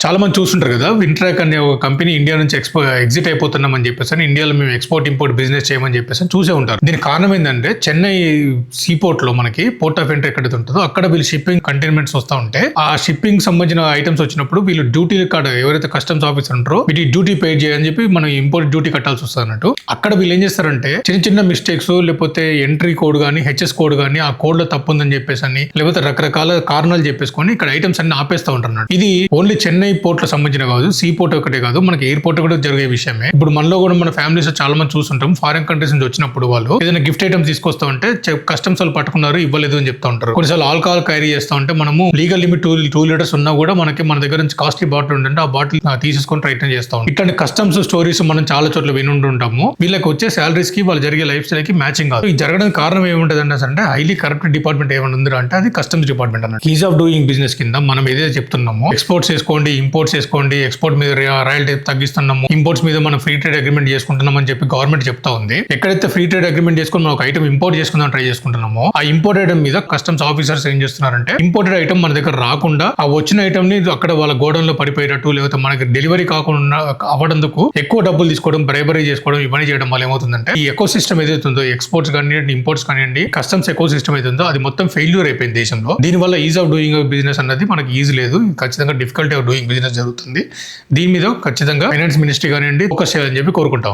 చాలా మంది చూస్తుంటారు కదా వింట్రాక్ అనే ఒక కంపెనీ ఇండియా నుంచి ఎక్స్పో ఎగ్జిట్ అయిపోతున్నామని చెప్పేసి ఇండియాలో మేము ఎక్స్పోర్ట్ ఇంపోర్ట్ బిజినెస్ చేయమని చెప్పేసి చూసే ఉంటారు. దీనికి కారణం ఏంటంటే చెన్నై సీపోర్ట్లో మనకి పోర్ట్ ఆఫ్ ఎంట్రీ ఎక్కడైతే ఉంటుందో అక్కడ వీళ్ళు షిప్పింగ్ కంటైన్మెంట్స్ వస్తూ ఉంటే ఆ షిప్పింగ్ సంబంధించిన ఐటమ్స్ వచ్చినప్పుడు వీళ్ళు డ్యూటీ కార్డ్ ఎవరైతే కస్టమ్స్ ఆఫీసర్ ఉంటారో వీటి డ్యూటీ పే చేయని చెప్పి మనం ఇంపోర్ట్ డ్యూటీ కట్టాల్సి వస్తుంది అన్నట్టు. అక్కడ వీళ్ళు ఏం చేస్తారంటే చిన్న చిన్న మిస్టేక్స్ లేకపోతే ఎంట్రీ కోడ్ కానీ హెచ్ఎస్ కోడ్ కానీ ఆ కోడ్లో తప్పు ఉందని చెప్పేసి అని లేకపోతే రకరకాల కారణాలు చెప్పేసుకొని ఇక్కడ ఐటమ్స్ అన్ని ఆపేస్తా ఉంటారు ఇది ఓన్లీ చెన్నై పోర్ట్లో సంబంధించిన కాదు సీ పోర్ట్ ఒకటే కాదు మనకి ఎయిర్పోర్ట్ కూడా జరిగే విషయమే. ఇప్పుడు మనలో కూడా మన ఫ్యామిలీస్ చాలా మంది చూస్తుంటాం ఫారిన్ కంట్రీస్ నుంచి వచ్చినప్పుడు వాళ్ళు. ఏదైనా గిఫ్ట్ ఐటమ్స్ తీసుకొస్తా ఉంటే కస్టమ్స్ వాళ్ళు పట్టుకున్నారు ఇవ్వలేదు అని చెప్తా ఉంటారు. కొన్నిసార్లు ఆల్కహాల్ క్యారీ చేస్తా ఉంటే మనము legal limit two two litres ఉన్నా కూడా మనకి మన దగ్గర నుంచి కాస్ట్లీ బాటిల్ ఉంటుంటే ఆ బాటిల్ తీసేసుకొని ప్రయత్నం చేస్తా ఉంటాం. ఇట్లాంటి కస్టమ్స్ స్టోరీస్ మనం చాలా చోట్ల వినుంటుంటాము. వీళ్ళకి వచ్చే సాలరీస్కి వాళ్ళు జరిగే లైఫ్ స్టైల్కి మ్యాచింగ్ కాదు. ఇది జరగడానికి కారణం ఏముంటది అంటే హైలీ కరప్ట్ డిపార్ట్మెంట్ ఏమైనా ఉందో అంటే అది కస్టమ్స్ డిపార్ట్మెంట్ అన్నమాట ఈజ్ ఆఫ్ డూయింగ్ బిజినెస్ కింద మనం ఏదైతే చెప్తున్నామో ఎక్స్పోర్ట్స్ చేసుకోండి ఇంపోర్ట్స్ చేసుకోండి ఎక్స్పోర్ట్ మీద రాయల్టీ తగ్గిస్తున్నాము ఇంపోర్ట్స్ మీద మనం ఫ్రీ ట్రేడ్ అగ్రిమెంట్ చేసుకుంటున్నాం అని చెప్పి గవర్నమెంట్ చెప్తా ఉంది. ఎక్కడైతే ఫ్రీ ట్రేడ్ అగ్రిమెంట్ చేసుకుని మనం ఒక ఐటమ్ ఇంపోర్ట్ చేసుకుందాం ట్రై చేసుకుంటున్నామో ఆ ఇంపోర్ట్ ఐటమ్ మీద కస్టమ్స్ ఆఫీసర్స్ ఏం చేస్తున్నారంటే ఇంపోర్టెడ్ ఐటమ్ మన దగ్గర రాకుండా ఆ వచ్చిన ఐటమ్ని అక్కడ వాళ్ళ గోడౌన్లో పడిపోయేటట్టు లేకపోతే మనకి డెలివరీ కాకుండా అవ్వడందుకు ఎక్కువ డబ్బులు తీసుకోవడం బ్రైబరీ చేసుకోవడం ఇవన్నీ చేయడం వల్ల ఏమవుతుందంటే ఈ ఎకో సిస్టమ్ ఏదైతే ఉందో ఎక్స్పోర్ట్స్ కానివ్వండి ఇంపోర్ట్స్ కానివ్వండి కస్టమ్స్ ఎకో సిస్టమ్ ఏదైతే అది మొత్తం ఫెయిల్యూర్ అయిపోయింది దేశంలో. దీనివల్ల ఈజ్ ఆఫ్ డూయింగ్ బిజినెస్ అన్నది మనకి ఈజీ లేదు ఖచ్చితంగా డిఫికల్టీ ఆఫ్ డూయింగ్ బిజినెస్ జరుగుతుంది. దీని మీద ఖచ్చితంగా ఫైనాన్స్ మినిస్ట్రీ కానివ్వండి ఫోకస్ చేయాలని చెప్పి కోరుకుంటాం.